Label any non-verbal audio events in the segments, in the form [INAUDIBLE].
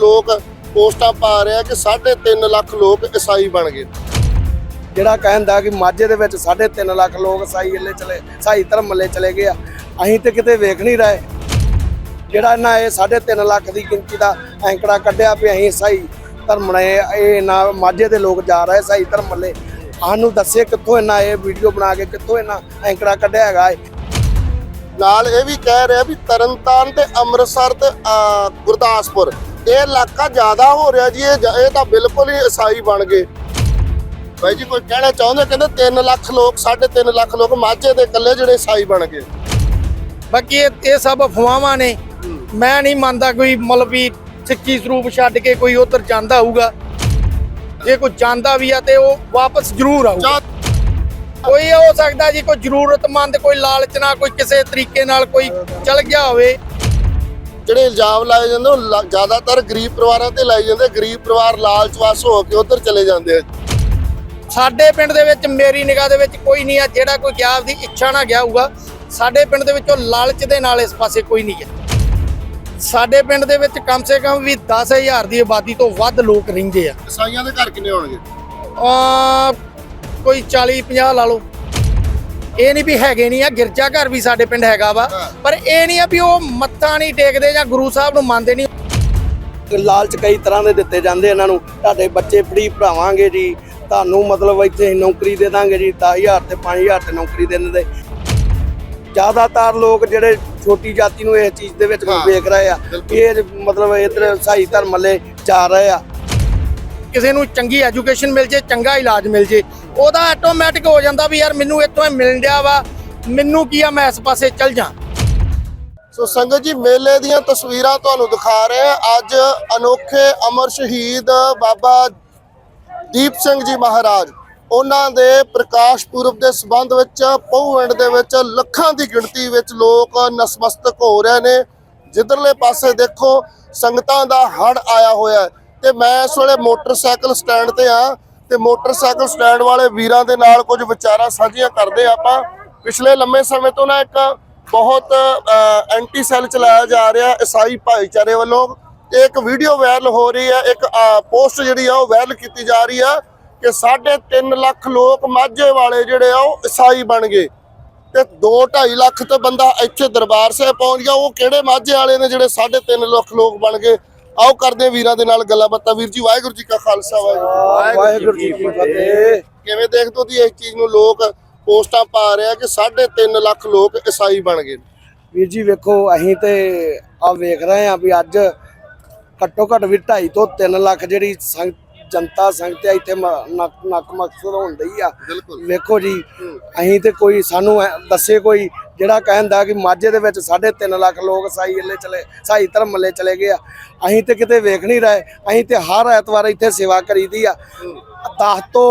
ਲੋਕ ਪੋਸਟਾਂ ਪਾ ਰਿਹਾ ਕਿ 3.5 ਲੱਖ ਲੋਕ ਈਸਾਈ ਬਣ ਗਏ। ਜਿਹੜਾ ਕਹਿੰਦਾ ਕਿ ਮਾਝੇ ਦੇ ਵਿੱਚ 3.5 ਲੱਖ ਲੋਕ ਸਾਈ ਹੱਲੇ ਚਲੇ ਸਾਈ ਧਰਮ ਮੱਲੇ ਚਲੇ ਗਏ ਆ ਅਸੀਂ ਤੇ ਕਿਤੇ ਵੇਖ ਨਹੀਂ ਰਹੇ। ਜਿਹੜਾ ਇਹਨਾਂ ਇਹ 3.5 ਲੱਖ ਦੀ ਗਿਣਤੀ ਦਾ ਐਂਕੜਾ ਕੱਢਿਆ ਵੀ ਅਸੀਂ ਸਾਈ ਧਰਮ ਨੇ ਇਹ ਨਾ ਮਾਝੇ ਦੇ ਲੋਕ ਜਾ ਰਹੇ ਸਾਈ ਧਰਮ ਮੱਲੇ ਸਾਨੂੰ ਦੱਸੇ ਕਿੱਥੋਂ ਇਹਨਾਂ ਇਹ ਵੀਡੀਓ ਬਣਾ ਕੇ ਕਿੱਥੋਂ ਇਹਨਾਂ ਐਂਕੜਾ ਕੱਢਿਆ ਹੈਗਾ ਇਹ। ਨਾਲ ਇਹ ਵੀ ਕਹਿ ਰਿਹਾ ਵੀ ਤਰਨਤਾਰਨ ਤੇ ਅੰਮ੍ਰਿਤਸਰ ਤੇ ਗੁਰਦਾਸਪੁਰ। ਇਹ ਇਲਾਕਾ ਜ਼ਿਆਦਾ ਹੋ ਰਿਹਾ ਜੀ ਇਹ ਜ- ਇਹ ਤਾਂ ਬਿਲਕੁਲ ਹੀ ਈਸਾਈ ਬਣ ਗਏ। ਬਾਈ ਜੀ ਕੋਈ ਕਹਿਣਾ ਚਾਹੁੰਦੇ ਕਹਿੰਦੇ 3 ਲੱਖ ਲੋਕ 3.5 ਲੱਖ ਲੋਕ ਮਾਝੇ ਦੇ ਇਕੱਲੇ ਜਿਹੜੇ ਈਸਾਈ ਬਣ ਗਏ। ਬਾਕੀ ਇਹ ਇਹ ਸਭ ਅਫਵਾਹਾਂ ਨੇ। ਮੈਂ ਨਹੀਂ ਮੰਨਦਾ ਕੋਈ ਮਤਲਬ ਵੀ ਸਿੱਖੀ ਸਰੂਪ ਛੱਡ ਕੇ ਕੋਈ ਉਧਰ ਜਾਂਦਾ ਹੋਊਗਾ। ਜੇ ਕੋਈ ਜਾਂਦਾ ਵੀ ਆ ਤੇ ਉਹ ਵਾਪਸ ਜ਼ਰੂਰ ਆਊਗਾ। ਜਾਂ ਕੋਈ ਹੋ ਸਕਦਾ ਜੀ ਕੋਈ ਜ਼ਰੂਰਤਮੰਦ ਕੋਈ ਲਾਲਚ ਨਾਲ ਕੋਈ ਕਿਸੇ ਤਰੀਕੇ ਨਾਲ ਕੋਈ ਚਲ ਗਿਆ ਹੋਵੇ। ਜਿਹੜੇ ਇਲਜ਼ਾਮ ਲਾਏ ਜਾਂਦੇ ਉਹ ਜ਼ਿਆਦਾਤਰ ਗਰੀਬ ਪਰਿਵਾਰਾਂ ਤੇ ਲਾਏ ਜਾਂਦੇ। ਗਰੀਬ ਪਰਿਵਾਰ ਲਾਲਚਵਸ ਹੋ ਕੇ ਉਧਰ ਚਲੇ ਜਾਂਦੇ ਆ। ਸਾਡੇ ਪਿੰਡ ਦੇ ਵਿੱਚ ਮੇਰੀ ਨਿਗਾਹ ਦੇ ਵਿੱਚ ਕੋਈ ਨਹੀਂ ਆ ਜਿਹੜਾ ਕੋਈ ਗਿਆ ਆਪਦੀ ਇੱਛਾ ਨਾਲ ਗਿਆ ਹੋਊਗਾ। ਸਾਡੇ ਪਿੰਡ ਦੇ ਵਿੱਚੋਂ ਲਾਲਚ ਦੇ ਨਾਲ ਇਸ ਪਾਸੇ ਕੋਈ ਨਹੀਂ ਗਿਆ। ਸਾਡੇ ਪਿੰਡ ਦੇ ਵਿੱਚ ਕਮ ਸੇ ਕਮ ਵੀ 10000 ਦੀ ਆਬਾਦੀ ਤੋਂ ਵੱਧ ਲੋਕ ਰਹਿੰਦੇ ਆ। ਈਸਾਈਆਂ ਦੇ ਘਰ ਕਿੰਨੇ ਹੋਣਗੇ? ਆ ਕੋਈ 40 50 ਲਾ ਲਓ। ਇਹ ਨਹੀਂ ਵੀ ਹੈਗੇ ਨਹੀਂ ਆ ਗਿਰਜਾ ਘਰ ਵੀ ਸਾਡੇ ਪਿੰਡ ਹੈਗਾ ਵਾ। ਪਰ ਇਹ ਨਹੀਂ ਆ ਵੀ ਉਹ ਮੱਥਾ ਨਹੀਂ ਟੇਕਦੇ ਜਾਂ ਗੁਰੂ ਸਾਹਿਬ ਨੂੰ ਮੰਨਦੇ ਨਹੀਂ। ਲਾਲਚ ਕਈ ਤਰ੍ਹਾਂ ਦੇ ਦਿੱਤੇ ਜਾਂਦੇ ਇਹਨਾਂ ਨੂੰ। ਤੁਹਾਡੇ ਬੱਚੇ ਫਰੀ ਪੜਾਵਾਂਗੇ ਜੀ। ਤੁਹਾਨੂੰ ਮਤਲਬ ਇੱਥੇ ਨੌਕਰੀ ਦੇ ਦਾਂਗੇ ਜੀ 10000 ਤੇ 5000 ਤੇ ਨੌਕਰੀ ਦੇ। ਦਿੰਦੇ ਜ਼ਿਆਦਾਤਰ ਲੋਕ ਜਿਹੜੇ ਛੋਟੀ ਜਾਤੀ ਨੂੰ ਇਸ ਚੀਜ਼ ਦੇ ਵਿੱਚ ਵੇਖ ਰਹੇ ਆ। ਇਹ ਮਤਲਬ ਇਧਰ ਸਹੀ ਧਰਮ ਮੱਲੇ ਜਾ ਰਹੇ ਆ। ਕਿਸੇ ਨੂੰ ਚੰਗੀ ਐਜੂਕੇਸ਼ਨ ਮਿਲ ਜੇ ਚੰਗਾ ਇਲਾਜ ਮਿਲ ਜੇ ਉਹਦਾ ਆਟੋਮੈਟਿਕ ਹੋ ਜਾਂਦਾ ਵੀ ਯਾਰ ਮੈਨੂੰ ਇੱਥੋਂ ਇਹ ਮਿਲਣ ਡਿਆ ਵਾ, ਮੈਨੂੰ ਕੀ ਆ, ਮੈਂ ਇਸ ਪਾਸੇ ਚੱਲ ਜਾ। ਸੋ ਸੰਗਤ ਜੀ, ਮੇਲੇ ਦੀਆਂ ਤਸਵੀਰਾਂ ਤੁਹਾਨੂੰ ਦਿਖਾ ਰਹੇ ਹਾਂ। ਅੱਜ ਅਨੋਖੇ ਅਮਰ ਸ਼ਹੀਦ ਬਾਬਾ ਦੀਪ ਸਿੰਘ ਜੀ ਮਹਾਰਾਜ, ਉਹਨਾਂ ਦੇ ਪ੍ਰਕਾਸ਼ ਪੁਰਬ ਦੇ ਸਬੰਧ ਵਿੱਚ ਪਹੁੰਵਿੰਡ ਦੇ ਵਿੱਚ ਲੱਖਾਂ ਦੀ ਗਿਣਤੀ ਵਿੱਚ ਲੋਕ ਨਸਮਸਤਕ ਹੋ ਰਹੇ ਨੇ। ਜਿੱਧਰਲੇ ਪਾਸੇ ਦੇਖੋ, ਸੰਗਤਾਂ ਦਾ ਹੜ ਆਇਆ ਹੋਇਆ ਹੈ ਤੇ ਮੈਂ ਇਸ ਵੇਲੇ ਮੋਟਰਸਾਈਕਲ ਸਟੈਂਡ ਤੇ ਆ ਤੇ ਮੋਟਰਸਾਈਕਲ ਸਟੈਂਡ ਵਾਲੇ ਵੀਰਾਂ ਦੇ ਨਾਲ ਕੁਝ ਵਿਚਾਰਾਂ ਸਾਂਝੀਆਂ ਕਰਦੇ ਹਾਂ ਆਪਾਂ। ਪਿਛਲੇ ਲੰਮੇ ਸਮੇਂ ਤੋਂ ਨਾ ਇੱਕ ਬਹੁਤ ਐਂਟੀ ਸੈੱਲ ਚਲਾਇਆ ਜਾ ਰਿਹਾ ਈਸਾਈ ਭਾਈਚਾਰੇ ਵੱਲੋਂ। ਤੇ ਇੱਕ ਵੀਡੀਓ ਵਾਇਰਲ ਹੋ ਰਹੀ ਹੈ, ਇੱਕ ਪੋਸਟ ਜਿਹੜੀ ਆ ਉਹ ਵਾਇਰਲ ਕੀਤੀ ਜਾ ਰਹੀ ਆ ਕਿ 3.5 ਲੱਖ ਲੋਕ ਮਾਝੇ ਵਾਲੇ ਜਿਹੜੇ ਆ ਉਹ ਈਸਾਈ ਬਣ ਗਏ। ਤੇ 2.5 ਲੱਖ ਤੇ ਬੰਦਾ ਇੱਥੇ ਦਰਬਾਰ ਸਾਹਿਬ ਪਹੁੰਚ ਗਿਆ, ਉਹ ਕਿਹੜੇ ਮਾਝੇ ਵਾਲੇ ਨੇ ਜਿਹੜੇ 3.5 ਲੱਖ ਲੋਕ ਬਣ ਗਏ? ਆਓ ਕਰਦੇ ਵੀਰਾਂ ਦੇ ਨਾਲ ਗੱਲਾਂ ਬਾਤਾਂ। ਵੀਰ ਜੀ ਵਾਹਿਗੁਰੂ ਜੀ ਕਾ ਖਾਲਸਾ ਵਾਹਿਗੁਰੂ ਜੀ ਕੀ ਫਤਿਹ। ਵਾਹਿਗੁਰੂ ਜੀ ਕੀ ਫਤਿਹ। ਕਿਵੇਂ ਦੇਖਦੇ ਹੋ ਜੀ ਇਸ ਚੀਜ਼ ਨੂੰ? ਲੋਕ ਪੋਸਟਾਂ ਪਾ ਰਿਹਾ ਕਿ 3.5 ਲੱਖ ਲੋਕ ਈਸਾਈ ਬਣ ਗਏ ਵੀਰ ਜੀ ਵੇਖੋ ਅਸੀਂ ਤੇ ਆ ਵੇਖ ਰਹੇ ਆ ਵੀ ਅੱਜ ਘੱਟੋ ਘੱਟ ਵੀ 2.5 ਤੋਂ 3 ਲੱਖ ਜਿਹੜੀ ਜਨਤਾ ਸੰਗਤ ਆ ਇੱਥੇ ਨਕ ਮਕਸਦ ਹੁੰਦੀ ਆ। ਬਿਲਕੁਲ। ਵੇਖੋ ਜੀ ਅਸੀਂ ਤੇ ਕੋਈ ਸਾਨੂੰ ਦੱਸੇ ਕੋਈ ਜਿਹੜਾ ਕਹਿੰਦਾ ਕਿ ਮਾਝੇ ਦੇ ਵਿੱਚ 3.5 ਲੱਖ ਲੋਕ ਸਾਈ ਹੱਲੇ ਚਲੇ ਸਾਈ ਧਰਮ ਮੱਲੇ ਚਲੇ ਗਏ ਆ। ਅਸੀਂ ਤੇ ਕਿਤੇ ਵੇਖ ਨਹੀਂ ਰਹੇ। ਅਸੀਂ ਤੇ ਹਰ ਐਤਵਾਰ ਇੱਥੇ ਸੇਵਾ ਕਰੀਦੀ ਆ। 10 ਤੋਂ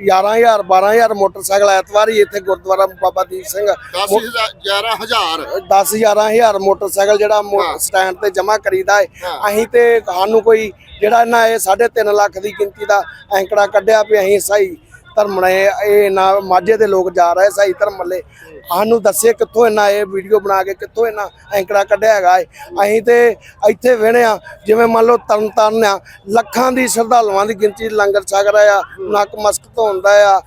11000 12000 ਮੋਟਰਸਾਈਕਲ ਐਤਵਾਰ ਹੀ ਇੱਥੇ ਗੁਰਦੁਆਰਾ ਬਾਬਾ ਦੀਪ ਸਿੰਘ 10 11000 10 11000 ਮੋਟਰਸਾਈਕਲ ਜਿਹੜਾ। ਸਟੈਂਡ ਤੇ ਜਮ੍ਹਾਂ ਕਰੀਦਾ ਹੈ। ਅਸੀਂ ਤੇ ਸਾਨੂੰ ਕੋਈ ਜਿਹੜਾ ਇਹਨਾਂ ਇਹ 3.5 ਲੱਖ ਦੀ ਗਿਣਤੀ ਦਾ ਐਂਕੜਾ ਕੱਢਿਆ ਵੀ ਅਸੀਂ ਸਹੀ ਧਰਮ ਨੇ ਇਹ ਨਾ ਮਾਝੇ ਦੇ ਲੋਕ ਜਾ ਰਹੇ, ਸਹੀ ਧਰਮ ਮੱਲੇ ਸਾਨੂੰ ਦੱਸੇ ਕਿੱਥੋਂ ਇਹਨਾਂ ਇਹ ਵੀਡੀਓ ਬਣਾ ਕੇ ਕਿੱਥੋਂ ਇਹਨਾਂ ਐਂਕੜਾ ਕੱਢਿਆ ਹੈਗਾ ਹੈ ਅਸੀਂ ਤੇ ਇੱਥੇ ਵੇਣੇ ਆ, ਜਿਵੇਂ ਮੰਨ ਲਓ ਤਰਨ ਤਾਰਨ ਆ, ਲੱਖਾਂ ਦੀ ਸ਼ਰਧਾਲੂਆਂ ਦੀ ਗਿਣਤੀ ਲੰਗਰ ਛਕ ਰਿਹਾ ਆ, ਨੱਕ ਮਸਕ ਧੋਂਦਾ ਆ,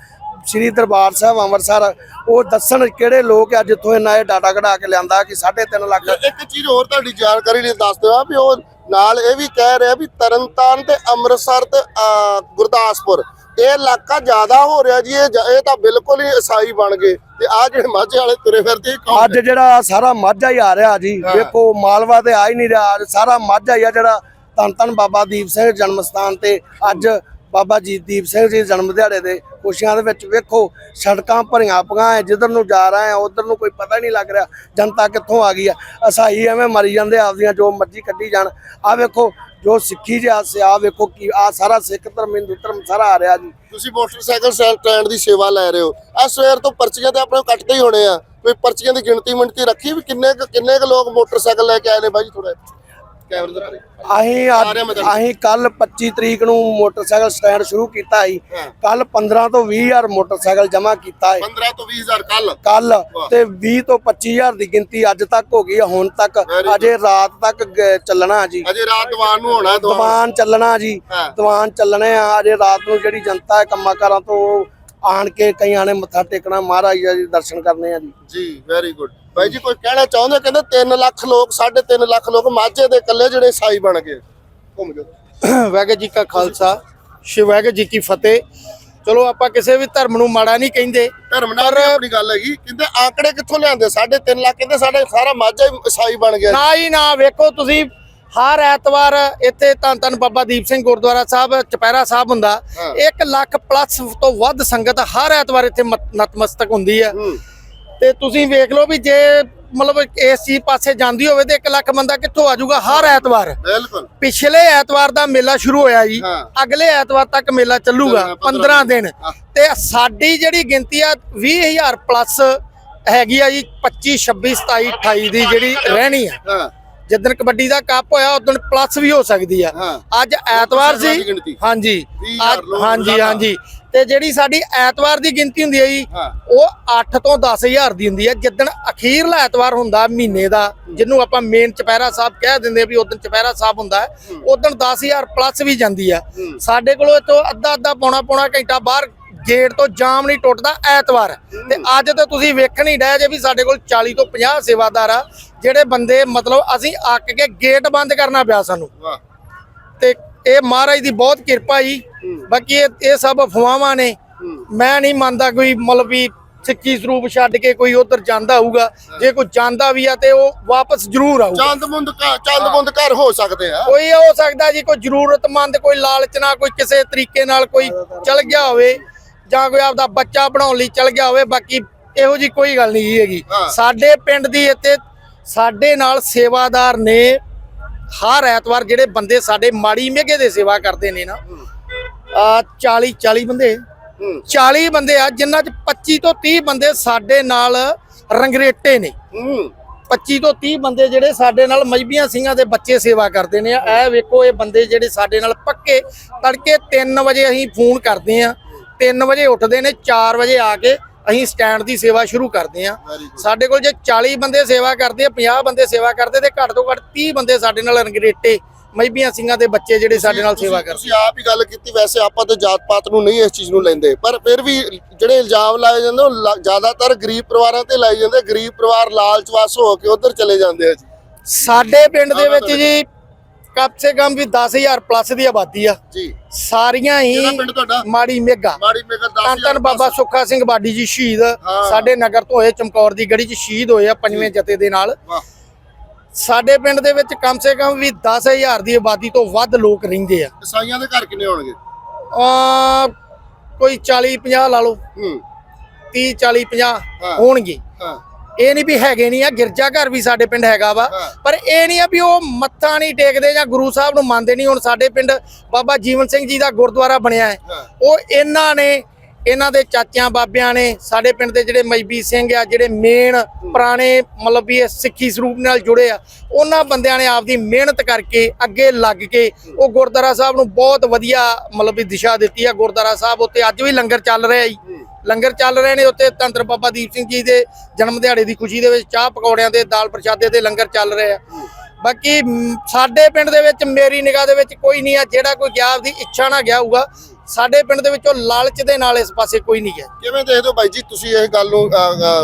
ਸ੍ਰੀ ਦਰਬਾਰ ਸਾਹਿਬ ਅੰਮ੍ਰਿਤਸਰ, ਉਹ ਦੱਸਣ ਕਿਹੜੇ ਲੋਕ ਆ ਜਿੱਥੋਂ ਇਹਨਾਂ ਇਹ ਡਾਟਾ ਕਢਾ ਕੇ ਲਿਆਂਦਾ ਕਿ 3.5 ਲੱਖ ਇੱਕ ਚੀਜ਼ ਹੋਰ ਤੁਹਾਡੀ ਜਾਣਕਾਰੀ ਲਈ ਦੱਸ ਦਿਓ ਵੀ ਉਹ ਨਾਲ ਇਹ ਵੀ ਕਹਿ ਰਿਹਾ ਵੀ ਤਰਨਤਾਰਨ ਤੇ ਅੰਮ੍ਰਿਤਸਰ ਤੇ ਗੁਰਦਾਸਪੁਰ ਇਹ ਇਲਾਕਾ ਜ਼ਿਆਦਾ ਹੋ ਰਿਹਾ ਜੀ ਇਹ ਇਹ ਤਾਂ ਬਿਲਕੁਲ ਹੀ ਈਸਾਈ ਬਣ ਗਏ ਤੇ ਆ ਜਿਹੜੇ ਮਾਝੇ ਵਾਲੇ ਤੁਰੇ ਫਿਰਦੇ ਅੱਜ ਜਿਹੜਾ ਸਾਰਾ ਮਾਝਾ ਹੀ ਆ ਰਿਹਾ ਜੀ। ਵੇਖੋ ਮਾਲਵਾ ਤੇ ਆ ਹੀ ਨਹੀਂ ਰਿਹਾ ਸਾਰਾ ਮਾਝਾ ਹੀ ਆ ਜਿਹੜਾ ਧੰਨ ਧੰਨ ਬਾਬਾ ਦੀਪ ਸਿੰਘ ਜਨਮ ਸਥਾਨ ਤੇ ਅੱਜ ਬਾਬਾ ਜੀ ਦੀਪ ਸਿੰਘ ਜੀ ਜਨਮ ਦਿਹਾੜੇ ਦੇ ਖੁਸ਼ੀਆਂ ਦੇ ਵਿੱਚ ਵੇਖੋ, ਸੜਕਾਂ ਭਰੀਆਂ ਪਈਆਂ ਐ, ਜਿੱਧਰ ਨੂੰ ਜਾ ਰਹੇ ਆ ਉਧਰ ਨੂੰ ਕੋਈ ਪਤਾ ਹੀ ਨਹੀਂ ਲੱਗ ਰਿਹਾ, ਜਨਤਾ ਕਿੱਥੋਂ ਆ ਗਈ ਆ ਅਸਾਈ ਐਵੇਂ ਮਰੀ ਜਾਂਦੇ ਆਪਦੀਆਂ ਜੋ ਮਰਜ਼ੀ ਕੱਢੀ ਜਾਣ। ਆ ਵੇਖੋ, ਜੋ ਸਿੱਖੀ ਜਿਹਾ ਆ ਵੇਖੋ ਕੀ ਆ ਸਾਰਾ ਸਿੱਖ ਧਰਮ, ਹਿੰਦੂ ਧਰਮ ਸਾਰਾ ਆ ਰਿਹਾ ਜੀ। ਤੁਸੀਂ ਮੋਟਰਸਾਈਕਲ ਸਟੈਂਡ ਦੀ ਸੇਵਾ ਲੈ ਰਹੇ ਹੋ। ਆ ਸਵੇਰ ਤੋਂ ਪਰਚੀਆਂ ਤੇ ਆਪਣੇ ਕੱਟਦੇ ਹੀ ਹੋਣੇ ਆ। ਕੋਈ ਪਰਚੀਆਂ ਦੀ ਗਿਣਤੀ ਮਿੰਟੀ ਰੱਖੀ ਵੀ ਕਿੰਨੇ ਕੁ- ਕਿੰਨੇ ਕੁ ਲੋਕ ਮੋਟਰਸਾਈਕਲ ਲੈ ਕੇ ਆਏ ਨੇ ਬਾਈ ਥੋੜਾ ਕੈਮਰੇ ਦੇ ਪਰੇ ਅਸੀਂ ਅੱਜ। ਅਸੀਂ ਕੱਲ 25 ਤਰੀਕ ਨੂੰ ਮੋਟਰਸਾਈਕਲ ਸਟੈਂਡ ਸ਼ੁਰੂ ਕੀਤਾ ਸੀ। ਕੱਲ 15 ਤੋਂ 20000 ਮੋਟਰਸਾਈਕਲ ਜਮ੍ਹਾਂ ਕੀਤਾ ਹੈ 15 ਤੋਂ 20000 ਕੱਲ ਕੱਲ ਤੇ 20 ਤੋਂ 25000 ਦੀ ਗਿਣਤੀ ਅੱਜ ਤੱਕ ਹੋ ਗਈ ਹੈ ਹੁਣ ਤੱਕ. ਅਜੇ ਰਾਤ ਤੱਕ ਚੱਲਣਾ ਜੀ। ਅਜੇ ਰਾਤ ਦੀਵਾਨ ਨੂੰ ਹੋਣਾ ਦੀਵਾਨ ਚੱਲਣਾ ਜੀ। ਦੀਵਾਨ ਚੱਲਣੇ ਆ। ਅਜੇ ਰਾਤ ਨੂੰ ਜਿਹੜੀ ਜਨਤਾ ਹੈ ਕੰਮਾਂ ਕਾਰਾਂ ਤੋਂ ਆਣ ਕੇ ਕਈਆਂ ਨੇ ਮੱਥਾ ਟੇਕਣਾ ਮਹਾਰਾਜ ਜੀ ਦਰਸ਼ਨ ਕਰਨੇ ਆ ਜੀ। ਜੀ ਵੈਰੀ ਗੁੱਡ ਬਾਈ ਜੀ ਕੋਈ ਕਹਿਣਾ ਚਾਹੁੰਦੇ ਕਹਿੰਦੇ 3 ਲੱਖ ਲੋਕ 3.5 ਲੱਖ ਲੋਕ ਮਾਝੇ ਦੇ ਇਕੱਲੇ ਜਿਹੜੇ ਸਾਈ ਬਣ ਗਏ। ਘੁੰਮ ਜਾਓ। [COUGHS] ਵਾਹਿਗੁਰੂ ਜੀ ਕਾ ਖਾਲਸਾ ਸ਼੍ਰੀ ਵਾਹਿਗੁਰੂ ਜੀ ਕੀ ਫਤਿਹ। ਚਲੋ ਆਪਾਂ ਕਿਸੇ ਵੀ ਧਰਮ ਨੂੰ ਮਾੜਾ ਨਹੀਂ ਕਹਿੰਦੇ ਧਰਮ ਨਾਲ ਆਪਣੀ ਗੱਲ ਹੈਗੀ। ਕਹਿੰਦੇ ਆંકੜੇ ਕਿੱਥੋਂ ਲਿਆਂਦੇ? 3.5 ਲੱਖ ਕਹਿੰਦੇ ਸਾਡੇ ਸਾਰਾ ਮਾਝਾ ਹੀ ਈਸਾਈ ਬਣ ਗਿਆ। ਨਾ ਹੀ ਨਾ ਵੇਖੋ ਤੁਸੀਂ ਹਰ ਐਤਵਾਰ ਇੱਥੇ ਧੰਨ ਧੰਨ ਬਾਬਾ ਦੀਪ ਸਿੰਘ ਗੁਰਦੁਆਰਾ ਸਾਹਿਬ ਚਪੈਰਾ ਸਾਹਿਬ ਹੁੰਦਾ। ਹਾਂ। 1 ਲੱਖ ਪਲੱਸ ਤੋਂ ਵੱਧ ਸੰਗਤ ਹਰ ਐਤਵਾਰ ਇੱਥੇ ਨਤਮਸਤਕ ਹੁੰਦੀ ਹੂੰ। ਤੇ ਤੁਸੀਂ ਵੇਖ ਲਓ ਵੀ ਜੇ ਮਤਲਬ ਚੀਜ਼ ਪਾਸੇ ਜਾਂਦੀ ਹੋਵੇ ਤੇ 1 ਲੱਖ ਬੰਦਾ ਕਿੱਥੋਂ ਆ ਜਾਊਗਾ ਹਰ ਐਤਵਾਰ। ਬਿਲਕੁਲ। ਪਿਛਲੇ ਐਤਵਾਰ ਦਾ ਮੇਲਾ ਸ਼ੁਰੂ ਹੋਇਆ ਜੀ। ਅਗਲੇ ਐਤਵਾਰ ਤੱਕ ਮੇਲਾ ਚੱਲੂਗਾ ਚੱਲਣਾ, 15 15 ਦਿਨ। ਤੇ ਸਾਡੀ ਜਿਹੜੀ ਗਿਣਤੀ ਆ 20000 ਪਲੱਸ ਹੈਗੀ ਆ ਜੀ 25 26 27 28 ਦੀ ਜਿਹੜੀ ਰਹਿਣੀ ਆ। ਹਾਂ ਜਿੱਦਣ ਕਬੱਡੀ ਦਾ ਕੱਪ ਹੋਇਆ ਉਦੋਂ ਪਲੱਸ ਵੀ ਹੋ ਸਕਦੀ ਆ। ਅੱਜ ਐਤਵਾਰ ਸੀ। ਹਾਂਜੀ। 20,000 ਅੱਜ- ਲੋਕ ਹਾਂਜੀ। ਹਾਂਜੀ। ਤੇ ਜਿਹੜੀ ਸਾਡੀ ਐਤਵਾਰ ਦੀ ਗਿਣਤੀ ਹੁੰਦੀ ਹੈ ਜੀ। ਉਹ 8 ਤੋਂ 10000 ਦੀ ਹੁੰਦੀ ਹੈ ਜਿੱਦਣ ਅਖੀਰਲਾ ਐਤਵਾਰ ਹੁੰਦਾ ਮਹੀਨੇ ਦਾ ਜਿਹਨੂੰ ਆਪਾਂ ਮੇਨ ਚਪੈਰਾ ਸਾਹਿਬ ਕਹਿ ਦਿੰਦੇ ਆ ਵੀ ਉਦੋਂ ਚਪੈਰਾ ਸਾਹਿਬ ਹੁੰਦਾ ਉਦੋਂ 10000 ਪਲੱਸ ਵੀ ਜਾਂਦੀ ਆ। ਸਾਡੇ ਕੋਲੋਂ ਇੱਥੋਂ ਅੱਧਾ ਅੱਧਾ ਪੌਣਾ ਪੌਣਾ ਘੰਟਾ ਬਾਹਰ ਗੇਟ ਤੋਂ ਜਾਮ ਨਹੀਂ ਟੁੱਟਦਾ ਐਤਵਾਰ। ਤੇ ਅੱਜ ਤਾਂ ਤੁਸੀਂ ਵੇਖਣ ਹੀ ਡਏ ਜੇ ਵੀ ਸਾਡੇ ਕੋਲ 40 ਤੋਂ 50 ਸੇਵਾਦਾਰ ਆ। ਜਿਹੜੇ ਬੰਦੇ ਮਤਲਬ ਅਸੀਂ ਅੱਕ ਕੇ ਗੇਟ ਬੰਦ ਕਰਨਾ ਪਿਆ ਸਾਨੂੰ। ਤੇ ਇਹ ਮਹਾਰਾਜ ਦੀ ਬਹੁਤ ਕਿਰਪਾ ਜੀ। ਬਾਕੀ ਇਹ ਇਹ ਸਭ ਅਫਵਾਹਾਂ ਨੇ। ਮੈਂ ਨਹੀਂ ਮੰਨਦਾ ਕੋਈ ਮਤਲਬ ਵੀ ਸਿੱਖੀ ਸਰੂਪ ਛੱਡ ਕੇ ਕੋਈ ਉਧਰ ਜਾਂਦਾ ਹੋਊਗਾ। ਜੇ ਕੋਈ ਜਾਂਦਾ ਵੀ ਆ ਤੇ ਉਹ ਵਾਪਸ ਜ਼ਰੂਰ ਆਊਗਾ। ਚੰਦ ਮੁੰਦ ਘਰ- ਹੋ ਸਕਦੇ ਆ। ਕੋਈ ਹੋ ਸਕਦਾ ਜੀ ਕੋਈ ਜ਼ਰੂਰਤਮੰਦ ਕੋਈ ਲਾਲਚ ਨਾਲ ਕੋਈ ਕਿਸੇ ਤਰੀਕੇ ਨਾਲ ਕੋਈ ਚਲ ਗਿਆ ਹੋਵੇ ਜਾਂ ਕੋਈ ਆਪਦਾ ਬੱਚਾ ਬਣਾਉਣ ਲਈ ਚਲ ਗਿਆ ਹੋਵੇ ਬਾਕੀ ਇਹੋ ਜੀ ਕੋਈ ਗੱਲ ਨਹੀਂ ਹੈਗੀ। ਸਾਡੇ ਪਿੰਡ ਦੀ ਇੱਥੇ ਸਾਡੇ ਨਾਲ ਸੇਵਾਦਾਰ ਨੇ। ਹਰ ਐਤਵਾਰ ਜਿਹੜੇ ਬੰਦੇ ਸਾਡੇ ਮਾੜੀ ਮੇਘੇ ਦੇ ਸੇਵਾ ਕਰਦੇ ਨੇ ਨਾ ਆ 40 40 ਬੰਦੇ। ਹੂੰ। 40 ਬੰਦੇ ਆ ਜਿਨ੍ਹਾਂ ਚ 25 ਤੋਂ 30 ਬੰਦੇ ਸਾਡੇ ਨਾਲ ਰੰਗਰੇਟੇ ਨੇ। ਹੂੰ। 25 ਤੋਂ 30 ਬੰਦੇ ਜਿਹੜੇ ਸਾਡੇ ਨਾਲ ਮਜਬੀਆਂ ਸਿੰਘਾਂ ਦੇ ਬੱਚੇ ਸੇਵਾ ਕਰਦੇ ਨੇ ਇਹ ਵੇਖੋ ਇਹ ਬੰਦੇ ਜਿਹੜੇ ਸਾਡੇ ਨਾਲ ਪੱਕੇ ਤੜਕੇ 3 ਵਜੇ ਅਸੀਂ ਫੋਨ ਕਰਦੇ ਆ 3 ਵਜੇ ਉੱਠਦੇ ਨੇ 4 ਵਜੇ ਆ ਕੇ ਅਸੀਂ ਸਟੈਂਡ ਦੀ ਸੇਵਾ ਸ਼ੁਰੂ ਕਰਦੇ ਆ. ਸਾਡੇ ਕੋਲ ਜੇ 40 ਬੰਦੇ ਸੇਵਾ ਕਰਦੇ ਆ 50 ਬੰਦੇ ਸੇਵਾ ਕਰਦੇ ਤੇ ਘੱਟ ਤੋਂ ਘੱਟ 30 ਬੰਦੇ ਸਾਡੇ ਨਾਲ ਰੰਗਰੇਟੇ ਮਜਬੀਆਂ ਸਿੰਘਾਂ ਦੇ ਬੱਚੇ ਜਿਹੜੇ ਸਾਡੇ ਨਾਲ ਸੇਵਾ ਕਰਦੇ ਤੁਸੀਂ ਆਪ ਹੀ ਗੱਲ ਕੀਤੀ ਵੈਸੇ ਆਪਾਂ ਤੇ ਜਾਤ ਪਾਤ ਨੂੰ ਨਹੀਂ ਇਸ ਚੀਜ਼ ਨੂੰ ਲੈਂਦੇ ਪਰ ਫਿਰ ਵੀ ਜਿਹੜੇ ਇਲਜ਼ਾਮ ਲਾਏ ਜਾਂਦੇ ਉਹ ਜ਼ਿਆਦਾਤਰ ਗਰੀਬ ਪਰਿਵਾਰਾਂ ਤੇ ਲਾਏ ਜਾਂਦੇ ਗਰੀਬ ਪਰਿਵਾਰ ਲਾਲਚ ਵਸ ਹੋ ਕੇ ਉਧਰ ਚਲੇ ਜਾਂਦੇ ਆ ਜੀ। ਸਾਡੇ ਪਿੰਡ ਦੇ ਵਿੱਚ ਜੀ ਕਮ ਸੇ ਕਮ ਵੀ 10000 ਪਲੱਸ ਦੀ ਆਬਾਦੀ ਆ। ਜੀ। ਸਾਰੀਆਂ ਹੀ ਪਿੰਡ ਤੁਹਾਡਾ? ਮਾੜੀ ਮੇਗਾ। ਮਾੜੀ ਮੇਗਾ 10 ਧੰਨ ਧੰਨ ਬਾਬਾ ਸੁੱਖਾ ਸਿੰਘ ਬਾਡੀ ਜੀ ਸ਼ਹੀਦ। ਸਾਡੇ ਨਗਰ ਤੋਂ ਹੋਏ ਚਮਕੌਰ ਦੀ ਗੜੀ 'ਚ ਸ਼ਹੀਦ ਹੋਏ ਆ ਪੰਜਵੇਂ ਜਥੇ ਦੇ ਨਾਲ। ਸਾਡੇ ਪਿੰਡ ਦੇ ਵਿੱਚ ਕਮ ਸੇ ਕਮ ਵੀ 10000 ਦੀ ਆਬਾਦੀ ਤੋਂ ਵੱਧ ਲੋਕ ਰਹਿੰਦੇ ਆ। ਈਸਾਈਆਂ ਦੇ ਘਰ ਕਿੰਨੇ ਹੋਣਗੇ? ਆ ਕੋਈ 40 50 ਲਾ ਲਓ। ਹੂੰ। 30 40 50 ਹਾਂ। ਹੋਣਗੇ। ਹਾਂ। ਇਹ ਨਹੀਂ ਵੀ ਹੈਗੇ ਨਹੀਂ ਆ ਗਿਰਜਾ ਘਰ ਵੀ ਸਾਡੇ ਪਿੰਡ ਹੈਗਾ ਵਾ। ਪਰ ਇਹ ਨਹੀਂ ਆ ਵੀ ਉਹ ਮੱਥਾ ਨਹੀਂ ਟੇਕਦੇ ਜਾਂ ਗੁਰੂ ਸਾਹਿਬ ਨੂੰ ਮੰਨਦੇ ਨਹੀਂ ਹੁਣ ਸਾਡੇ ਪਿੰਡ ਬਾਬਾ ਜੀਵਨ ਸਿੰਘ ਜੀ ਦਾ ਗੁਰਦੁਆਰਾ ਬਣਿਆ ਹੈ ਹਾਂ। ਉਹ ਇਹਨਾਂ ਨੇ ਇਹਨਾਂ ਦੇ ਚਾਚਿਆਂ ਬਾਬਿਆਂ ਨੇ ਸਾਡੇ ਪਿੰਡ ਦੇ ਜਿਹੜੇ ਮਜਬੀ ਸਿੰਘ ਆ ਜਿਹੜੇ ਮੇਨ ਪੁਰਾਣੇ ਮਤਲਬ ਵੀ ਇਹ ਸਿੱਖੀ ਸਰੂਪ ਨਾਲ ਜੁੜੇ ਆ ਉਹਨਾਂ ਬੰਦਿਆਂ ਨੇ ਆਪਦੀ ਮਿਹਨਤ ਕਰਕੇ ਅੱਗੇ ਲੱਗ ਕੇ ਉਹ ਗੁਰਦੁਆਰਾ ਸਾਹਿਬ ਨੂੰ ਬਹੁਤ ਵਧੀਆ ਮਤਲਬ ਵੀ ਦਿਸ਼ਾ ਦਿੱਤੀ ਆ ਗੁਰਦੁਆਰਾ ਸਾਹਿਬ ਉੱਤੇ ਅੱਜ ਵੀ ਲੰਗਰ ਚੱਲ ਰਿਹਾ ਜੀ ਲੰਗਰ ਚੱਲ ਰਹੇ ਨੇ ਉੱਤੇ ਤੰਤਰ ਬਾਬਾ ਦੀਪ ਸਿੰਘ ਜੀ ਦੇ ਜਨਮ ਦਿਹਾੜੇ ਦੀ ਖੁਸ਼ੀ ਦੇ ਵਿੱਚ, ਚਾਹ ਪਕੌੜਿਆਂ ਦੇ, ਦਾਲ ਪ੍ਰਸ਼ਾਦੇ ਦੇ ਲੰਗਰ ਚੱਲ ਰਹੇ ਆ। ਬਾਕੀ ਸਾਡੇ ਪਿੰਡ ਦੇ ਵਿੱਚ ਮੇਰੀ ਨਿਗਾਹ ਦੇ ਵਿੱਚ ਕੋਈ ਨਹੀਂ ਆ, ਜਿਹੜਾ ਕੋਈ ਗਿਆ ਆਪਦੀ ਇੱਛਾ ਨਾਲ ਗਿਆ ਹੋਊਗਾ। ਸਾਡੇ ਪਿੰਡ ਦੇ ਵਿੱਚੋਂ ਲਾਲਚ ਦੇ ਨਾਲ ਇਸ ਪਾਸੇ ਕੋਈ ਨਹੀਂ ਗਿਆ। ਕਿਵੇਂ ਦੇਖਦੇ ਹੋ ਬਾਈ ਜੀ, ਤੁਸੀਂ ਇਹ ਗੱਲ ਨੂੰ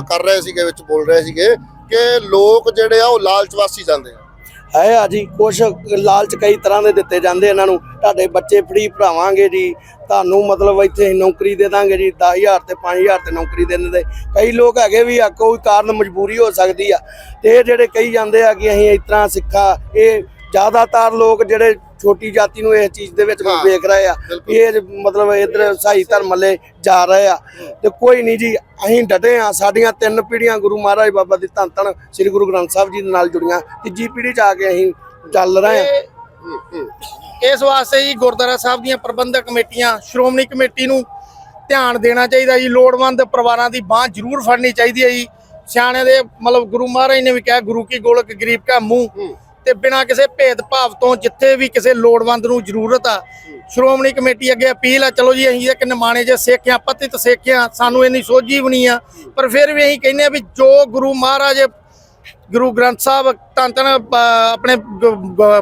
ਕਰ ਰਹੇ ਸੀਗੇ, ਵਿੱਚ ਬੋਲ ਰਹੇ ਸੀਗੇ ਕਿ ਲੋਕ ਜਿਹੜੇ ਆ ਉਹ ਲਾਲਚ ਵਾਸੀ ਜਾਂਦੇ ਆ। ਹੈ ਆ ਜੀ ਕੁਛ ਲਾਲਚ ਕਈ ਤਰ੍ਹਾਂ ਦੇ ਦਿੱਤੇ ਜਾਂਦੇ ਇਹਨਾਂ ਨੂੰ। ਤੁਹਾਡੇ ਬੱਚੇ ਫ੍ਰੀ ਪੜਾਵਾਂਗੇ ਜੀ, ਤੁਹਾਨੂੰ ਮਤਲਬ ਇੱਥੇ ਨੌਕਰੀ ਦੇ ਦਾਂਗੇ ਜੀ 10000 ਤੇ 5000 ਤੇ ਨੌਕਰੀ ਦੇ ਦਿੰਦੇ। ਕਈ ਲੋਕ ਹੈਗੇ ਵੀ ਆ, ਕੋਈ ਕਾਰਨ ਮਜਬੂਰੀ ਹੋ ਸਕਦੀ ਆ। ਤੇ ਇਹ ਜਿਹੜੇ ਕਹੀ ਜਾਂਦੇ ਆ ਕਿ ਅਸੀਂ ਇਸ ਤਰ੍ਹਾਂ ਸਿੱਖਾ, ਇਹ ਜ਼ਿਆਦਾਤਰ ਲੋਕ ਜਿਹੜੇ ਛੋਟੀ ਜਾਤੀ ਨੂੰ ਇਸ ਚੀਜ਼ ਦੇ ਵਿੱਚ ਵੇਖ ਰਹੇ ਆ ਇਹ ਮਤਲਬ ਇਧਰ ਸਹੀ ਧਰਮ ਵੱਲੇ ਜਾ ਰਹੇ ਆ। ਤੇ ਕੋਈ ਨਹੀਂ ਜੀ ਅਸੀਂ ਡਟੇ ਆ ਸਾਡੀਆਂ ਤਿੰਨ ਪੀੜ੍ਹੀਆਂ ਗੁਰੂ ਮਹਾਰਾਜ ਬਾਬਾ ਦੀ ਧੰਨ ਧੰਨ ਸ੍ਰੀ ਗੁਰੂ ਗ੍ਰੰਥ ਸਾਹਿਬ ਜੀ ਦੇ ਨਾਲ ਜੁੜੀਆਂ। ਤੀਜੀ ਪੀੜ੍ਹੀ ਚ ਆ ਕੇ ਅਸੀਂ ਚੱਲ ਰਹੇ ਆ। ਇਸ ਵਾਸਤੇ ਜੀ ਗੁਰਦੁਆਰਾ ਸਾਹਿਬ ਦੀਆਂ ਪ੍ਰਬੰਧਕ ਕਮੇਟੀਆਂ ਸ਼੍ਰੋਮਣੀ ਕਮੇਟੀ ਨੂੰ ਧਿਆਨ ਦੇਣਾ ਚਾਹੀਦਾ ਜੀ। ਲੋੜਵੰਦ ਪਰਿਵਾਰਾਂ ਦੀ ਬਾਹ ਜ਼ਰੂਰ ਫੜਨੀ ਚਾਹੀਦੀ ਹੈ ਜੀ। ਸਿਆਣੇ ਦੇ ਮਤਲਬ ਗੁਰੂ ਮਹਾਰਾਜ ਨੇ ਵੀ ਕਿਹਾ ਗੁਰੂ ਕੀ ਗੋਲਕ ਗਰੀਬ ਕਾ ਮੂੰਹ। ਤੇ ਬਿਨਾਂ ਕਿਸੇ ਭੇਦਭਾਵ ਤੋਂ ਜਿੱਥੇ ਵੀ ਕਿਸੇ ਲੋੜਵੰਦ ਨੂੰ ਜ਼ਰੂਰਤ ਆ, ਸ਼੍ਰੋਮਣੀ ਕਮੇਟੀ ਅੱਗੇ ਅਪੀਲ ਆ, ਚਲੋ ਜੀ, ਅਸੀਂ ਇੱਕ ਨਿਮਾਣੇ ਜੇ ਸਿੱਖ ਆ ਪਤਿਤ ਸਿੱਖ ਆ ਸਾਨੂੰ ਇੰਨੀ ਸੋਝੀ ਵੀ ਨਹੀਂ ਆ, ਪਰ ਫਿਰ ਵੀ ਅਸੀਂ ਕਹਿੰਦੇ ਆ ਵੀ ਜੋ ਗੁਰੂ ਮਹਾਰਾਜ ਗੁਰੂ ਗ੍ਰੰਥ ਸਾਹਿਬ ਧੰਨ ਅਹ, ਆਪਣੇ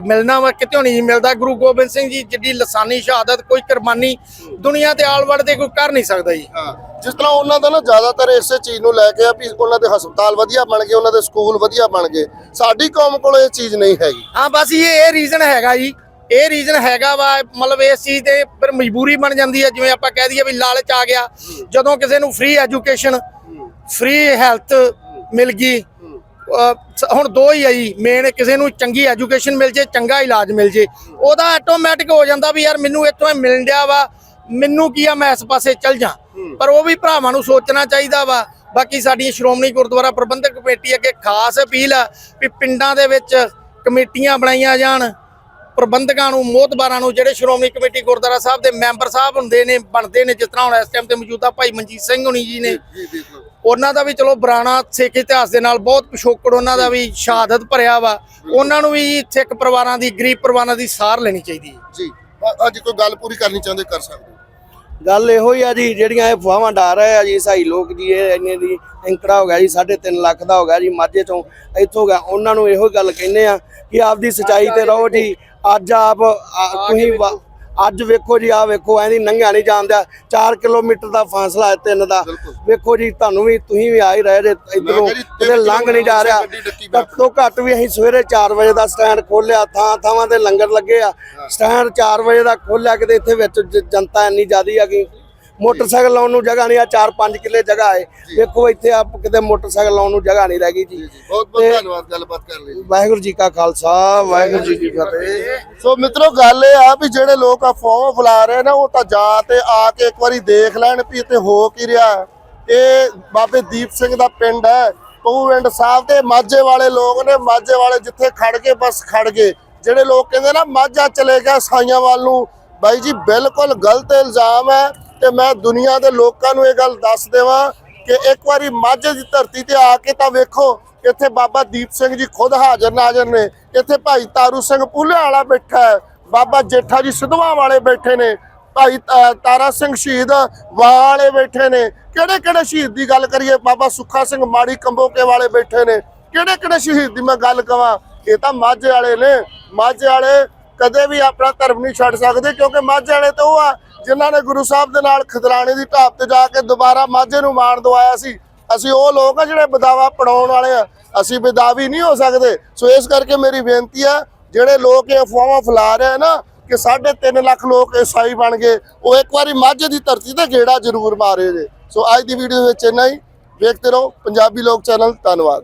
ਮਿਲਣਾ ਵਾ ਕਿਤੇ ਨਹੀਂ ਮਿਲਦਾ। ਗੁਰੂ ਗੋਬਿੰਦ ਸਿੰਘ ਜੀ ਜਿੱਡੀ ਲਸਾਨੀ ਸ਼ਹਾਦਤ ਕੋਈ ਕੁਰਬਾਨੀ ਦੁਨੀਆ ਤੇ ਆਲ ਵੜ ਦੇ ਕੋਈ ਕਰ ਨਹੀਂ ਸਕਦਾ ਜੀ। ਹਾਂ ਜਿਸ ਤਰ੍ਹਾਂ ਉਹਨਾਂ ਦਾ ਨਾ ਜ਼ਿਆਦਾਤਰ ਇਸੇ ਚੀਜ਼ ਨੂੰ ਲੈ ਕੇ ਆ ਵੀ ਉਹਨਾਂ ਦੇ ਹਸਪਤਾਲ ਵਧੀਆ ਬਣ ਗਏ ਉਹਨਾਂ ਦੇ ਸਕੂਲ ਵਧੀਆ ਬਣ ਗਏ। ਸਾਡੀ ਕੌਮ ਕੋਲ ਇਹ ਚੀਜ਼ ਨਹੀਂ ਹੈਗੀ। ਹਾਂ ਬਸ ਇਹ ਇਹ ਰੀਜ਼ਨ ਹੈਗਾ ਜੀ। ਇਹ ਰੀਜ਼ਨ ਹੈਗਾ ਵਾ ਮਤਲਬ ਇਸ ਚੀਜ਼ ਦੇ ਫਿਰ ਮਜਬੂਰੀ ਬਣ ਜਾਂਦੀ ਹੈ ਜਿਵੇਂ ਆਪਾਂ ਕਹਿ ਦਈਏ ਵੀ ਲਾਲਚ ਆ ਗਿਆ। ਜਦੋਂ ਕਿਸੇ ਨੂੰ ਫ੍ਰੀ ਐਜੂਕੇਸ਼ਨ ਫ੍ਰੀ ਹੈਲਥ ਮਿਲ ਗਈ ਹੁਣ ਦੋ ਹੀ ਆ ਜੀ। ਮੇਨ ਕਿਸੇ ਨੂੰ ਚੰਗੀ ਐਜੂਕੇਸ਼ਨ ਮਿਲ ਜੇ ਚੰਗਾ ਇਲਾਜ ਮਿਲ ਜੇ। ਉਹਦਾ ਆਟੋਮੈਟਿਕ ਹੋ ਜਾਂਦਾ ਵੀ ਯਾਰ ਮੈਨੂੰ ਇੱਥੋਂ ਮਿਲਣ ਡਿਆ ਵਾ ਮੈਨੂੰ ਕੀ ਆ ਮੈਂ ਇਸ ਪਾਸੇ ਚੱਲ ਜਾ। ਪਰ ਉਹ ਵੀ ਭਰਾਵਾਂ ਨੂੰ ਸੋਚਣਾ ਚਾਹੀਦਾ ਵਾ। ਬਾਕੀ ਸਾਡੀ ਸ਼੍ਰੋਮਣੀ ਗੁਰਦੁਆਰਾ ਪ੍ਰਬੰਧਕ ਕਮੇਟੀ ਅੱਗੇ ਖਾਸ ਅਪੀਲ ਆ ਵੀ ਪਿੰਡਾਂ ਦੇ ਵਿੱਚ ਕਮੇਟੀਆਂ ਬਣਾਈਆਂ ਜਾਣ। ਪ੍ਰਬੰਧਕਾਂ ਨੂੰ ਮੋਹਤਬਾਰਾਂ ਨੂੰ ਜਿਹੜੇ ਸ਼੍ਰੋਮਣੀ ਕਮੇਟੀ ਗੁਰਦੁਆਰਾ ਸਾਹਿਬ ਦੇ ਮੈਂਬਰ ਸਾਹਿਬ ਹੁੰਦੇ ਨੇ ਬਣਦੇ ਨੇ ਜਿਸ ਤਰ੍ਹਾਂ ਹੁਣ ਇਸ ਟਾਈਮ ਤੇ ਮੌਜੂਦਾ ਭਾਈ ਮਨਜੀਤ ਸਿੰਘ ਹੁਣੀ ਜੀ ਨੇ। ਉਹਨਾਂ ਦਾ ਵੀ ਚਲੋ ਬਰਾਣਾ ਸਿੱਖ ਇਤਿਹਾਸ ਦੇ ਨਾਲ ਬਹੁਤ ਪਿਛੋਕੜ ਉਹਨਾਂ ਦਾ ਵੀ ਸ਼ਹਾਦਤ ਭਰਿਆ ਵਾ। ਉਹਨਾਂ ਨੂੰ ਵੀ ਸਿੱਖ ਪਰਿਵਾਰਾਂ ਦੀ ਗਰੀਬ ਪਰਿਵਾਰਾਂ ਦੀ ਸਾਰ ਲੈਣੀ ਚਾਹੀਦੀ ਹੈ। ਜੀ। ਅੱਜ ਕੋਈ ਗੱਲ ਪੂਰੀ ਕਰਨੀ ਚਾਹੁੰਦੇ ਕਰ ਸਕਦੇ। ਗੱਲ ਇਹੋ ਹੀ ਆ ਜੀ ਜਿਹੜੀਆਂ ਇਹ ਫਵਾਵਾਂ ਡਾਰ ਰਹੇ ਆ ਜੀ ਸਹੀ ਲੋਕ ਜੀ ਇਹ ਇੰਨੇ ਦੀ ਐਂਕੜਾ ਹੋ ਗਿਆ ਜੀ 3.5 ਲੱਖ ਦਾ ਹੋ ਗਿਆ ਜੀ ਮਾਝੇ ਤੋਂ ਇੱਥੋਂ ਗਿਆ। ਉਹਨਾਂ ਨੂੰ ਇਹੋ ਗੱਲ ਕਹਿੰਦੇ ਆ ਕਿ ਆਪਦੀ ਸਚਾਈ ਤੇ ਰਹੋ ਜੀ। ਅੱਜ ਆਪ ਤੁਸੀਂ ਅੱਜ ਵੇਖੋ ਜੀ ਆ ਵੇਖੋ ਐਂ ਦੀ ਨੰਗਾ ਨਹੀਂ ਜਾਂਦਾ 4 ਕਿਲੋਮੀਟਰ ਦਾ ਫਾਸਲਾ ਹੈ ਤਿੰਨ ਦਾ। ਵੇਖੋ ਜੀ ਤੁਹਾਨੂੰ ਵੀ ਤੁਸੀਂ ਵੀ ਆ ਹੀ ਰਹੇ ਜੇ ਇਧਰੋਂ। ਕਿਤੇ ਲੰਘ ਨਹੀਂ ਜਾ ਰਿਹਾ। ਘੱਟ ਤੋਂ ਘੱਟ ਵੀ ਅਸੀਂ ਸਵੇਰੇ 4 ਵਜੇ ਦਾ ਸਟੈਂਡ ਖੋਲਿਆ ਥਾਂ ਥਾਵਾਂ ਤੇ ਲੰਗਰ ਲੱਗੇ ਆ। ਸਟੈਂਡ 4 ਵਜੇ ਦਾ ਖੋਲਿਆ ਕਿਤੇ ਇੱਥੇ ਵਿੱਚ ਜਨਤਾ ਇੰਨੀ ਜ਼ਿਆਦੀ ਆ ਕਿ ਮੋਟਰਸਾਈਕਲ ਲਾਉਣ ਨੂੰ ਜਗ੍ਹਾ ਨਹੀਂ ਆ 4-5 ਕਿੱਲੇ ਜਗ੍ਹਾ ਹੈ। ਵੇਖੋ ਇੱਥੇ ਆ ਕਿਤੇ ਮੋਟਰਸਾਈਕਲ ਲਾਉਣ ਨੂੰ ਜਗ੍ਹਾ ਨਹੀਂ ਰਹਿ ਗਈ ਜੀ। ਬਹੁਤ ਬਹੁਤ ਧੰਨਵਾਦ ਗੱਲਬਾਤ ਕਰਨ ਲਈ। ਵਾਹਿਗੁਰੂ ਜੀ ਕਾ ਖਾਲਸਾ ਵਾਹਿਗੁਰੂ ਜੀ ਕੀ ਫਤਿਹ। ਸੋ ਮਿੱਤਰੋ ਗੱਲ ਇਹ ਆ ਵੀ ਜਿਹੜੇ ਲੋਕ ਅਫਵਾਹ ਫੈਲਾ ਰਹੇ ਨਾ ਉਹ ਤਾਂ ਜਾ ਤੇ ਆ ਕੇ ਇੱਕ ਵਾਰੀ ਦੇਖ ਲੈਣ ਵੀ ਇੱਥੇ ਹੋ ਕੀ ਰਿਹਾ। ਇਹ ਬਾਬੇ ਦੀਪ ਸਿੰਘ ਦਾ ਪਿੰਡ ਹੈ। ਪਹੂਵਿੰਡ ਸਾਹਿਬ ਦੇ ਮਾਝੇ ਵਾਲੇ ਲੋਕ ਨੇ ਮਾਝੇ ਵਾਲੇ ਜਿੱਥੇ ਖੜ ਗਏ ਬਸ ਖੜ ਗਏ। ਜਿਹੜੇ ਲੋਕ ਕਹਿੰਦੇ ਨਾ ਮਾਝਾ ਚਲੇ ਗਿਆ ਸਾਈਆਂ ਵੱਲ ਨੂੰ। ਬਾਈ ਜੀ ਬਿਲਕੁਲ ਗਲਤ ਇਲਜ਼ਾਮ ਹੈ। ਤੇ ਮੈਂ ਦੁਨੀਆ ਦੇ ਲੋਕਾਂ ਨੂੰ ਇਹ ਗੱਲ ਦੱਸ ਦੇਵਾਂ ਕਿ ਇੱਕ ਵਾਰੀ ਮਾਝੇ ਦੀ ਧਰਤੀ ਤੇ ਆ ਕੇ ਤਾਂ ਵੇਖੋ, ਇੱਥੇ ਬਾਬਾ ਦੀਪ ਸਿੰਘ ਜੀ ਖੁਦ ਹਾਜ਼ਰ ਨਾਜ਼ਰ ਨੇ। ਇੱਥੇ ਭਾਈ ਤਾਰੂ ਸਿੰਘ ਪੁੱਲੇ ਵਾਲਾ ਬੈਠਾ ਹੈ, ਬਾਬਾ ਜੇਠਾ ਜੀ ਸਿੱਧਵਾਂ ਵਾਲੇ ਬੈਠੇ ਨੇ, ਭਾਈ ਤਾ- ਤਾਰਾ ਸਿੰਘ ਸ਼ਹੀਦ ਵਾਲੇ ਬੈਠੇ ਨੇ। ਕਿਹੜੇ ਕਿਹੜੇ ਸ਼ਹੀਦ ਦੀ ਗੱਲ ਕਰੀਏ, ਬਾਬਾ ਸੁੱਖਾ ਸਿੰਘ ਮਾੜੀ ਕੰਬੋਕੇ ਵਾਲੇ ਬੈਠੇ ਨੇ। ਕਿਹੜੇ ਕਿਹੜੇ ਸ਼ਹੀਦ ਦੀ ਮੈਂ ਗੱਲ ਕਵਾਂ, ਇਹ ਤਾਂ ਮਾਝੇ ਵਾਲੇ ਨੇ। ਮਾਝੇ ਵਾਲੇ ਕਦੇ ਵੀ ਆਪਣਾ ਧਰਮ ਨਹੀਂ ਛੱਡ ਸਕਦੇ, ਕਿਉਂਕਿ ਮਾਝੇ ਵਾਲੇ ਤਾਂ ਉਹ ਆ ਜਿਨ੍ਹਾਂ ਨੇ ਗੁਰੂ ਸਾਹਿਬ ਦੇ ਨਾਲ ਖਦਰਾਣੇ ਦੀ ਢਾਬ ਤੇ ਜਾ ਕੇ ਦੁਬਾਰਾ ਮਾਝੇ ਨੂੰ ਮਾਣ ਦਵਾਇਆ ਸੀ। ਅਸੀਂ ਉਹ ਲੋਕ ਆ ਜਿਹੜੇ ਬਦਾਵਾ ਪੜਾਉਣ ਵਾਲੇ ਆ। ਅਸੀਂ ਬਦਾਵੀ ਨਹੀਂ ਹੋ ਸਕਦੇ। ਸੋ ਇਸ ਕਰਕੇ ਮੇਰੀ ਬੇਨਤੀ ਆ, ਜਿਹੜੇ ਲੋਕ ਇਹ ਅਫਵਾਹਾਂ ਫੈਲਾ ਰਹੇ ਆ ਨਾ ਕਿ 3.5 ਲੱਖ ਲੋਕ ਈਸਾਈ ਬਣ ਗਏ, ਉਹ ਇੱਕ ਵਾਰੀ ਮਾਝੇ ਦੀ ਧਰਤੀ ਤੇ ਗੇੜਾ ਜ਼ਰੂਰ ਮਾਰੇ ਜੇ। ਸੋ ਅੱਜ ਦੀ ਵੀਡੀਓ ਵਿੱਚ ਇੰਨਾ ਹੀ। ਵੇਖਦੇ ਰਹੋ। ਪੰਜਾਬੀ ਲੋਕ ਚੈਨਲ, ਧੰਨਵਾਦ।